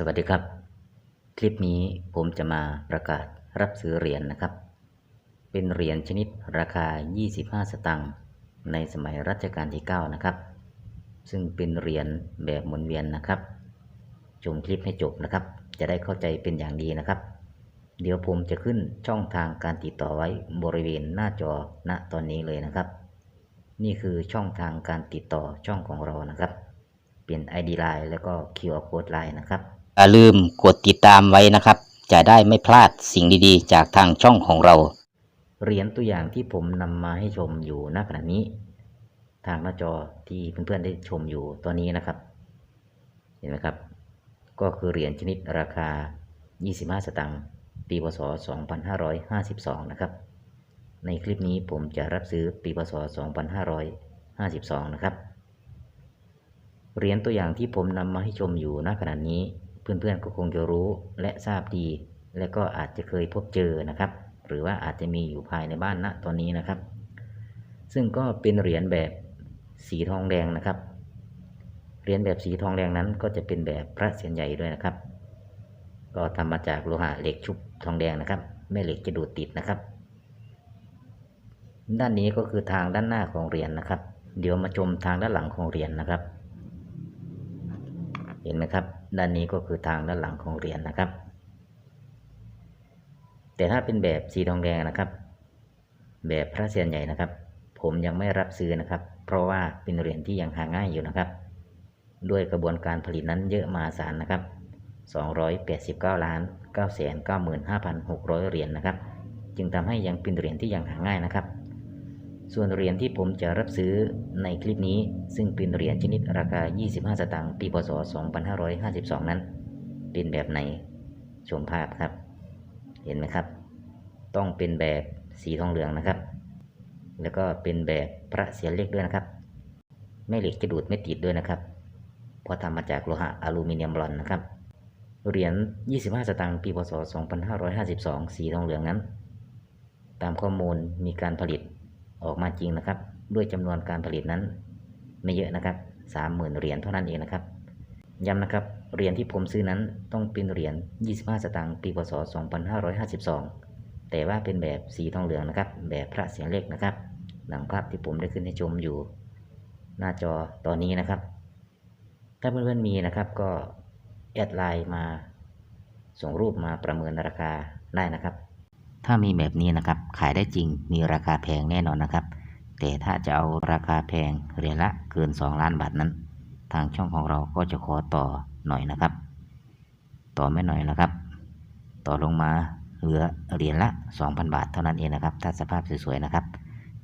สวัสดีครับ คลิปนี้ผมจะมาประกาศรับซื้อเหรียญนะครับ เป็นเหรียญชนิดราคา 25 สตางค์ในสมัยรัชกาลที่ 9 นะครับ ซึ่งเป็นเหรียญแบบหมุนเวียนนะครับ ชมคลิปให้จบนะครับ จะได้เข้าใจเป็นอย่างดีนะครับ เดี๋ยวผมจะขึ้นช่องทางการติดต่อไว้บริเวณหน้าจอณตอนนี้เลยนะครับ นี่คือช่องทางการติดต่อช่องของเรานะครับเป็น ID Line แล้วก็ QR Code Line นะครับ อย่าลืมกดติดตามไว้นะครับ จะได้ไม่พลาดสิ่งดีๆ จากทางช่องของเรา เหรียญตัวอย่างที่ผมนำมาให้ชมอยู่ณขณะนี้ ทางหน้าจอที่เพื่อนๆได้ชมอยู่ตอนนี้นะครับ เห็นไหมครับ ก็คือเหรียญชนิดราคา 25 สตางค์ปีพศ 2552 นะครับ ในคลิปนี้ผมจะรับซื้อปีพศ 2552 นะครับ เหรียญตัวอย่างที่ผมนำมาให้ชมอยู่ณขณะนี้ เพื่อนๆก็คงจะรู้และทราบดี และก็อาจจะเคยพบเจอนะครับ หรือว่าอาจจะมีอยู่ภายในบ้านณตอนนี้นะครับ ซึ่งก็เป็นเหรียญแบบสีทองแดงนะครับ เหรียญแบบสีทองแดงนั้นก็จะเป็นแบบพระเศียรใหญ่ด้วยนะครับ ก็ทำมาจากโลหะเหล็กชุบทองแดงนะครับแม่เหล็กจะดูดติดนะครับ ด้านนี้ก็คือทางด้านหน้าของเหรียญนะครับ เดี๋ยวมาชมทางด้านหลังของเหรียญนะครับ เห็นไหมครับ ด้านนี้ก็คือทางด้านหลังของเหรียญนะครับ แต่ถ้าเป็นแบบสีทองแดงนะครับ แบบพระเศียรใหญ่นะครับ ผมยังไม่รับซื้อนะครับ เพราะว่าเป็นเหรียญที่ยังหาง่ายอยู่นะครับ ด้วยกระบวนการผลิตนั้นเยอะมาศาลนะครับ 289ล้าน995,600 เหรียญนะครับ จึงทำให้ยังเป็นเหรียญที่ยังหาง่ายนะครับ ส่วนเหรียญที่ผมจะรับซื้อในคลิปนี้ ซึ่งเป็นเหรียญชนิดราคา 25 สตางค์ปีพศ 2552 นั้น เป็นแบบไหน ชมภาพครับ เห็นไหมครับ ต้องเป็นแบบสีทองเหลืองนะครับ แล้วก็เป็นแบบพระเสียรเล็กด้วยนะครับ แม่เหล็กจะดูดไม่ติดด้วยนะครับเพราะทำมาจากโลหะอลูมิเนียมบลอนนะครับ เหรียญ 25 สตางค์ปีพศ 2552 สีทองเหลืองนั้น ตามข้อมูลมีการผลิต ออกมาจริงนะครับ ด้วยจำนวนการผลิตนั้น ไม่เยอะนะครับ30,000เหรียญเท่านั้นเองนะครับย้ำนะครับเหรียญที่ผมซื้อนั้นต้องเป็นเหรียญ 25 สตางค์ปีพศ 2552 แต่ว่าเป็นแบบสีทองเหลืองนะครับ แบบพระเสียงเล็กนะครับหนังภาพที่ผมได้ขึ้นให้ชมอยู่ หน้าจอตอนนี้นะครับ ถ้าเพื่อนๆมีนะครับก็แอดไลน์มาส่งรูปมาประเมินราคาได้นะครับ ถ้ามีแบบนี้นะครับขายได้จริงมีราคาแพงแน่นอนนะครับ แต่ถ้าจะเอาราคาแพงเหรียญละเกิน 2 ล้านบาทนั้น ทางช่องของเราก็จะขอต่อหน่อยนะครับ ต่อไม่หน่อยนะครับ ต่อลงมาเหลือเหรียญละ 2,000 บาทเท่านั้นเองนะครับ ถ้าสภาพสวยๆนะครับ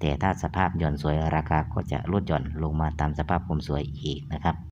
แต่ถ้าสภาพหย่อนสวยราคาก็จะลดหย่อนลงมาตามสภาพความสวยอีกนะครับ